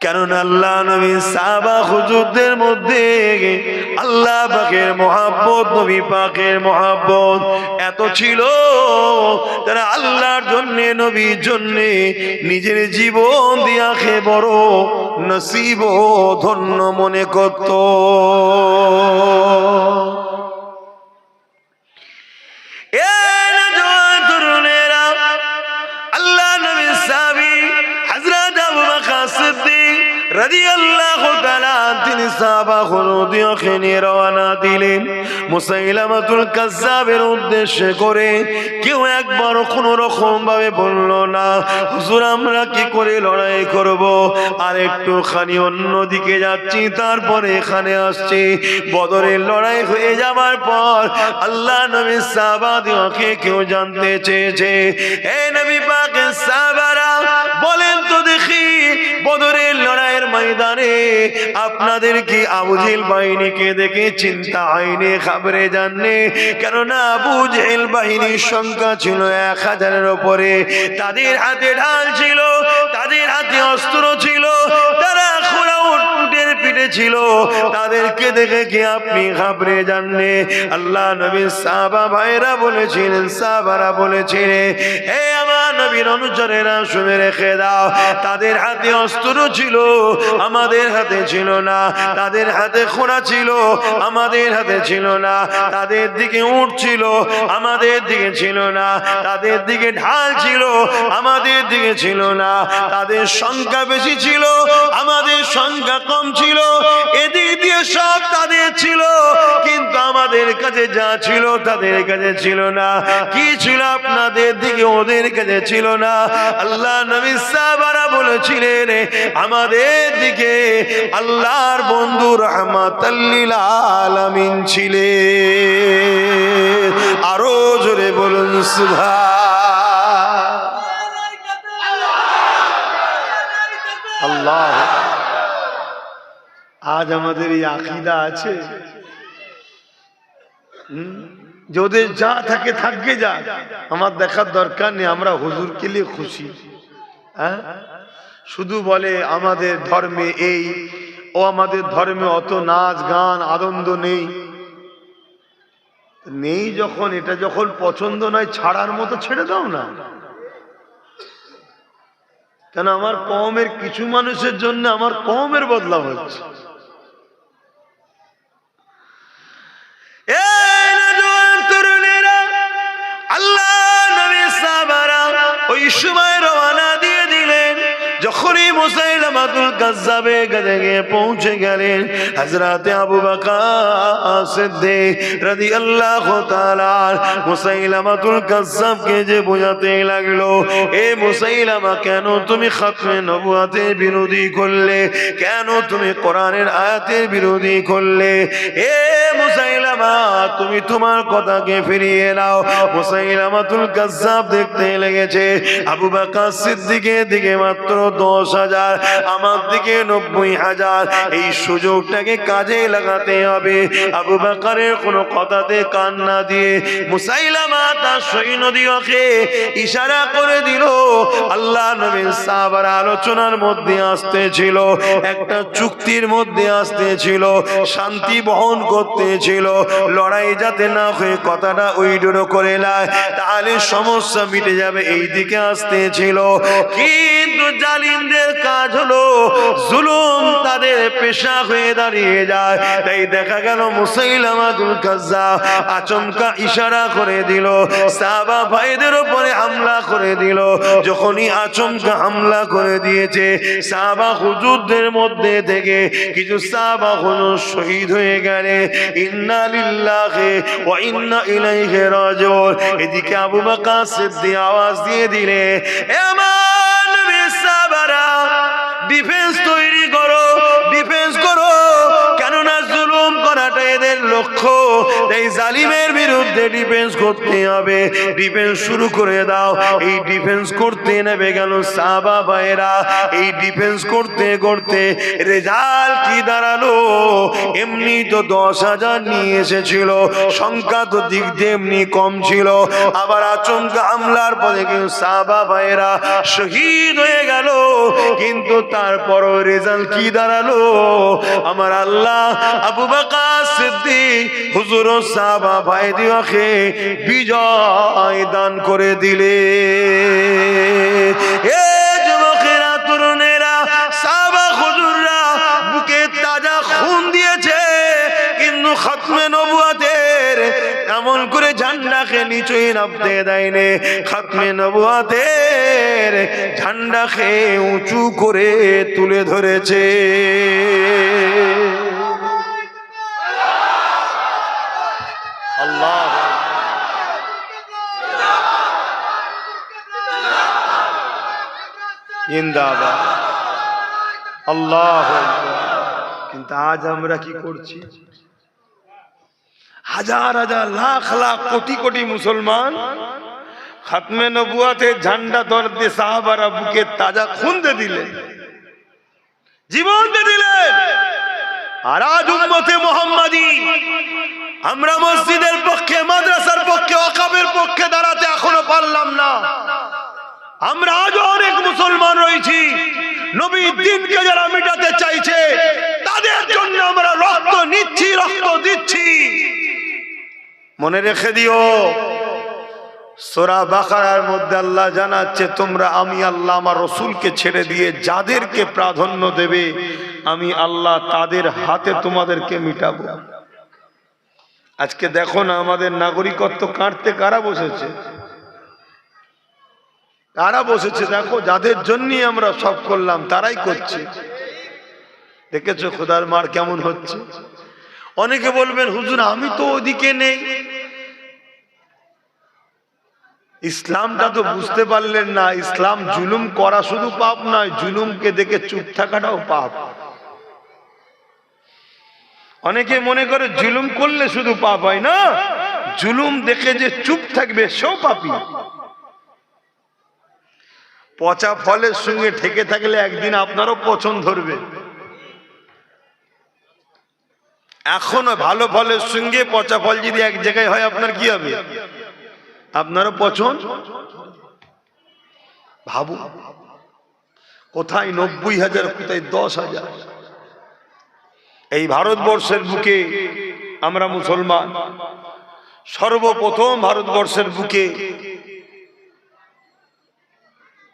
কারণ আল্লাহ নবী সাহাবা হুজুরদের মধ্যে আল্লাহ পাকের মহাব্বত, নবী পাকের মহাব্বত এত ছিল তারা আল্লাহর জন্যে, নবীর জন্যে নিজের জীবন দিয়াকে বড় নসিব ধন্য মনে করত। রাদিয়াল্লাহু তাআলা তিনি সাহাবা খুলুদিয়কে নিয়ে রওনা দিলেন। মুসাইলামাতুল কাজ্জাবের উদ্দেশ্যে করে কেউ একবার কোনো রকম ভাবে বলল না, হুজুর, আমরা কি করে লড়াই করব? আর একটুখানি অন্যদিকে যাচ্ছি, তারপরে এখানে আসছি। বদরের লড়াই হয়ে যাওয়ার পর আল্লাহ নবী সাহাবাদিওকে কেউ জানতে চেয়েছে, এ নবী পাকের সাহাবারা, বলেন তো দেখি বদরের লড়াইয়ের ময়দানে আপনাদের কি আবুজিল বাহিনীকে দেখে চিন্তা হয়নি, খাবরে জাননে কেননা আবু জেহেল বাহিনীর সংখ্যা ছিল এক হাজারের ওপরে তাদের হাতে ঢাল ছিল তাদের হাতে অস্ত্র ছিল তারা ছিল, তাদেরকে দেখে কি আপনি ঘাবড়ে জানলে আল্লাহ নবী সাহাবা ভাইরা বলেছিলেন, সাহাবারা বলেছিলেন, হে আমার নবীর অনুচরেরা, শুনে রেখে দাও, তাদের হাতে অস্ত্র ছিল, আমাদের হাতে ছিল না। তাদের হাতে খোঁড়া ছিল, আমাদের হাতে ছিল না। তাদের দিকে উঠ ছিল, আমাদের দিকে ছিল না। তাদের দিকে ঢাল ছিল, আমাদের দিকে ছিল না। তাদের সংখ্যা বেশি ছিল, আমাদের সংখ্যা কম ছিল ছিল, কিন্তু আমাদের কাছে যা ছিল তাদের কাছে ছিল না। কি ছিল দিকে ওদের কাছে ছিল না। আল্লাহ আমাদের দিকে আল্লাহর বন্ধু রহমাতাল্লিল আলামিন ছিলেন। আরও জোরে বলুন সুভা আল্লাহ। আজ আমাদের এই আকিদা আছে। হুম? যে থাকে থাকবে যা। আমার দেখার দরকার নেই, আমরা হুজুরকে নিয়ে খুশি। হ্যাঁ? শুধু বলে আমাদের ধর্মে এই, ও আমাদের ধর্মে অত নাচ গান আনন্দ নেই। নেই যখন, এটা যখন পছন্দ নয়, ছাড়ার মতো ছেড়ে দাও না। কেন, আমার কমের কিছু মানুষের জন্য আমার কমের বদলাম হচ্ছে। এ কেন তুমি নবুয়াতের বিরোধী করলে? কেন তুমি কোরআনের আয়াতের বিরোধী করলে? এ মুসাইলামা তুমি তোমার কথাকে ফিরিয়ে নাও। মুসাইলামাতুল কাজ্জাব দেখতে লেগেছে, আবু বকর সিদ্দিকের দিকে মাত্র দশ হাজার আমার দিকে নব্বই হাজার। এই সুযোগটাকে কাজে লাগাতে হবে। আবু বকরের কোনো কথাতে কান না দিয়ে মুসাইলামা তার সৈন্য দিওকে ইশারা করে দিল। আল্লাহ নবীর সাহাবার আলোচনার মধ্যে আসতে ছিল, একটা চুক্তির মধ্যে আসতে ছিল, শান্তি বহন করতে ছিল। লড়াই যাতে না হয়ে কথাটা উইডোরো করে নেয়, তাহলে সমস্যা মিটে যাবে এই দিকে আসতে ছিল। কিন্তু জালিমদের কাজ হলো জুলুম তাদের পেশা হয়ে দাঁড়িয়ে যায়। তাই দেখা গেল মুসাইলামাতুল কাজ্জাব আচমকা ইশারা করে দিল, সাহাবা ভাইদের উপরে হামলা করে দিল। যখনই আচমকা হামলা করে দিয়েছে, সাহাবা হুজুরদের মধ্যে থেকে কিছু সাহাবা হলো শহীদ হয়ে গেলে, ইন্না লিল্লাহি ওয়া ইন্না ইলাইহি রাজিউন। এদিকে আবু বকর সিদ্দিক আওয়াজ দিয়ে দিলে, এ লক্ষ্য এই জালিমের বিরুদ্ধে ডিফেন্স করতে হবে। ডিফেন্স শুরু করে দাও। এই ডিফেন্স করতে নেবে গেল সাবা ভাইরা এই ডিফেন্স করতে করতে রেজাল্ট কি দাঁড়াল? এমনি তো দশ হাজার নিয়ে এসেছিল। সংখ্যা তো দিক দিয়ে এমনি কম ছিল। আবার আচমকা হামলার পরে কিন্তু সাবা ভাইরা শহীদ হয়ে গেল। কিন্তু তারপরও রেজাল্ট কি দাঁড়াল? আমার আল্লাহ আবু বাকার সিদ্দিক হুজুর ও সাহাবা ভাই দিওয়াকে বিজয় দান করে দিলে। এ যুবকেরা, তরুণেরা, সাহাবা হুজুররা বুকে তাজা খুন দিয়েছে, কিন্তু খতমে নবুয়াতের এমন করে ঝান্ডাকে নিচুই নামতে দেয়নি। খতমে নবুয়াতের ঝান্ডাকে উঁচু করে তুলে ধরেছে। আল্লাহ জিন্দাবাদ। আল্লাহ কিন্তু আজ আমরা কি করছি? হাজার হাজার লাখ লাখ কোটি কোটি মুসলমান খাতমে নবুয়াতে ঝান্ডা ধরতে সাহাবারা বুকে তাজা খুন দিয়ে দিলেন জীবন দিলেন আর আজ উম্মতে মোহাম্মদী আমরা মসজিদের পক্ষে, মাদ্রাসার পক্ষে অকাবের পক্ষে দাঁড়াতে এখনও পারলাম না। আমরা আজও অনেক মুসলমান রয়েছি। নবীর দিনকে যারা মেটাতে চাইছে, তাদের জন্য আমরা রক্ত নিচ্ছি, রক্ত দিচ্ছি। মনে রেখে দিও, সোরা বাকারার মধ্যে আল্লাহ জানাচ্ছে, তোমরা আমি আল্লাহ আমার রসুলকে ছেড়ে দিয়ে যাদেরকে প্রাধান্য দেবে, আমি আল্লাহ তাদের হাতে তোমাদেরকে মিটাবো। আজকে দেখো না আমাদের নাগরিকত্ব কাটতে কারা বসেছে? কারা বসেছে দেখো, যাদের জন্যই আমরা সব করলাম, তারাই করছে। দেখেছ খোদার মার কেমন হচ্ছে? অনেকে বলবেন, হুজুর, আমি তো ওদিকে নেই। ইসলামটা তো বুঝতে পারলেন না, ইসলাম জুলুম করা শুধু পাপ নয়, জুলুমকে দেখে চুপ থাকাটাও পাপ। অনেকে মনে করে জুলুম করলে শুধু পাপ হয় না, জুলুম দেখে যে চুপ থাকবে সেও পাপি। পচা ফলের সঙ্গে ঠেকে থাকলে একদিন আপনারও পছন্দ ধরবে। এখনও ভালো ফলের সঙ্গে পচা ফল যদি এক জায়গায় হয়, আপনার কি হবে? আপনারও পছন্দ ভাবু কোথায় নব্বই হাজার, কোথায় দশ হাজার? এই ভারতবর্ষের বুকে আমরা মুসলমান, সর্বপ্রথম ভারতবর্ষের বুকে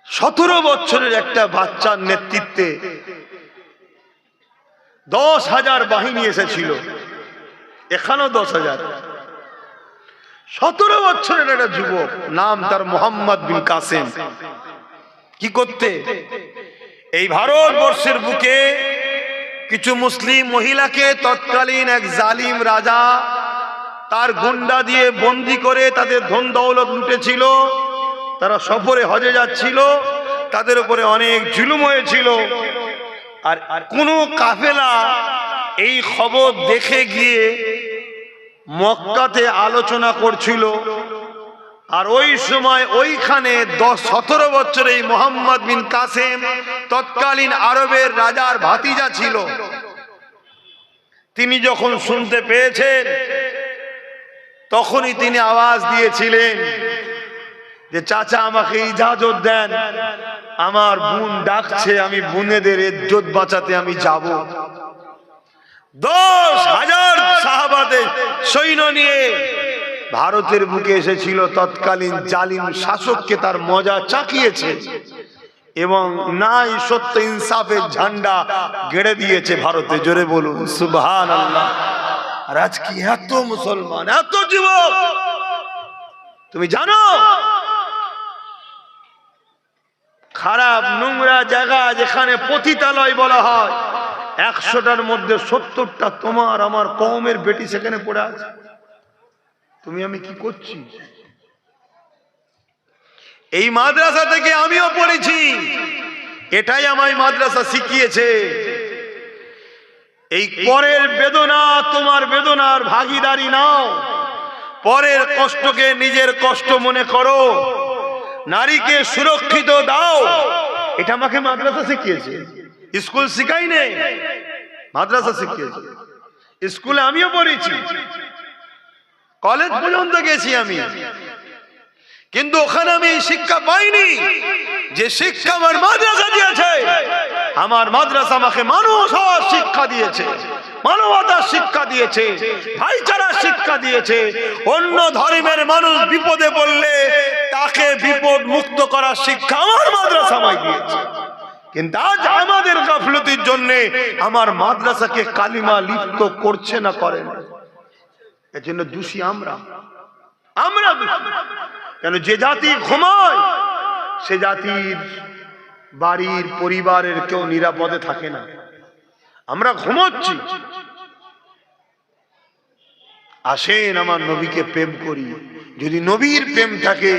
সতেরো বছরের একটা বাচ্চার নেতৃত্বে দশ হাজার বাহিনী এসেছিল। এখানেও দশ হাজার। সতেরো বছরের একটা যুবক নাম তার মোহাম্মদ বিন কাসেম। কি করতে? এই ভারতবর্ষের বুকে কিছু মুসলিম মহিলাকে তৎকালীন এক জালিম রাজা তার গুন্ডা দিয়ে বন্দি করে তাদের ধন দৌলত লুটেছিল, তারা সফরে হজে যাচ্ছিল, তাদের উপরে অনেক জুলুম হয়েছিল। আর কোনো কাফেলা এই খবর দেখে গিয়ে মক্কাতে আলোচনা করছিল আর ওই সময় ওইখানে দশ, সতেরো বছর এই মোহাম্মদ বিন কাসেম তৎকালীন আরবের রাজার ভাতিজা ছিল। তিনি যখন শুনতে পেয়েছেন, তখনই তিনি আওয়াজ দিয়েছিলেন যে, চাচা, আমাকে ইজাজত দেন। আমার বোন ডাকছে, আমি বোনেদের ইজ্জত বাঁচাতে আমি যাব। দশ হাজার সাহাবাদের সৈন্য নিয়ে ভারতের বুকে এসেছিল তৎকালীন জালিম শাসককে তার মজা চাকিয়েছে এবং নাই সত্য ইনসাফের ঝান্ডা গেড়ে দিয়েছে ভারতে। জোরে বলুন সুবহান আল্লাহ আর আজকে এত মুসলমান, এত যুবক, তুমি জানো? খারাপ নোংরা জায়গা যেখানে পতিতালয় বলা হয়, একশোটার মধ্যে সত্তরটা তোমার আমার কমের বেটি সেখানে পড়ে আছে। তুমি আমি কি করছি? এই মাদ্রাসা থেকে আমিও পড়েছি। এটাই আমায় মাদ্রাসা শিখিয়েছে। এই পরের বেদনা তোমার বেদনার ভাগিদারি নাও। পরের কষ্টকে নিজের কষ্ট মনে করো। নারীকে সুরক্ষিত দাও। এটা আমাকে মাদ্রাসা শিখিয়েছে। স্কুল শিখাই নেই মাদ্রাসা শিখিয়েছে। স্কুলে আমিও পড়েছি। কলেজ পর্যন্ত গেছি আমি। কিন্তু ওখানে আমি শিক্ষা পাইনি যে শিক্ষা আমার মাদ্রাসা দিয়েছে। আমার মাদ্রাসা আমাকে মানুষ হওয়ার শিক্ষা দিয়েছে, মানবতার শিক্ষা দিয়েছে, ভাইচারার শিক্ষা দিয়েছে। অন্য ধর্মের মানুষ বিপদে পড়লে তাকে বিপদ মুক্ত করার শিক্ষা আমার মাদ্রাসা আমায় দিয়েছে। কিন্তু আজ আমাদের গাফলতির জন্য আমার মাদ্রাসাকে কালিমা লিপ্ত করছে না, করে না। এর জন্য দোষী আমরা। আমরা। কেন যে জাতি ঘুমায় সে জাতির বাড়ির পরিবারের কেউ নিরাপদে থাকে না। আমরা ঘুমোচ্ছি। আসেন আমার নবীকে প্রেম করি। যদি নবীর প্রেম থাকে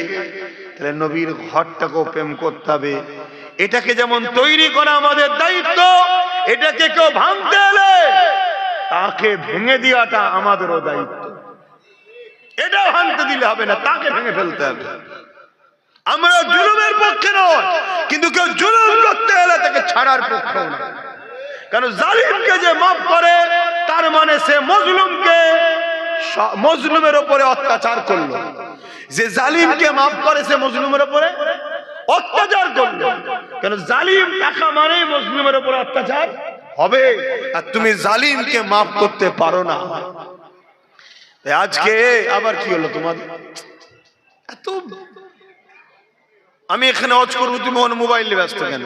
তাহলে নবীর ঘরটাকেও প্রেম করতে হবে। এটাকে যেমন তৈরি করা আমাদের দায়িত্ব এটাকে কেউ ভাঙতে এলে তাকে ভেঙে দেওয়াটা আমাদেরও দায়িত্ব। এটা ভাঙতে দিলে হবে না, তাকে ভেঙে ফেলতে হবে। আমরা জুলুমের পক্ষে নয় কিন্তু কেউ জুলুম করতে এলে তাকে ছাড়ার পক্ষে কারণ জালিমকে যে মাফ করে, তার মানে সে মজলুমকে মজলুমের উপরে অত্যাচার করল। যে জালিমকে মাফ করে, সে মজলুমের উপরে অত্যাচার করল। কেন জালিম টাকা মানে মজলুমের উপরে অত্যাচার হবে। আর তুমি জালিমকে মাফ করতে পারো না। তাই আজকে আবার কি হলো তোমাদের এত আমি এখানে অজ করব তুমি অন্য মোবাইলে ব্যস্ত কেন?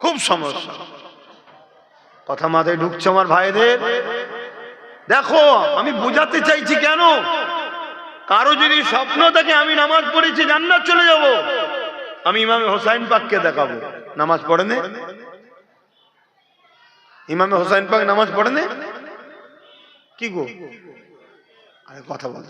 খুব সমস্যা। কথা মাথায় ঢুকছে আমার ভাইদের। দেখো আমি বোঝাতে চাইছি কেন? কারও যদি স্বপ্ন থাকে আমি নামাজ পড়েছি জান্নাত চলে যাব। আমি ইমামে হোসাইন পাককে দেখাবো। নামাজ পড়ে নে ইমামে হোসাইন পাক নামাজ পড়ে নে কি গো? আরে কথা বল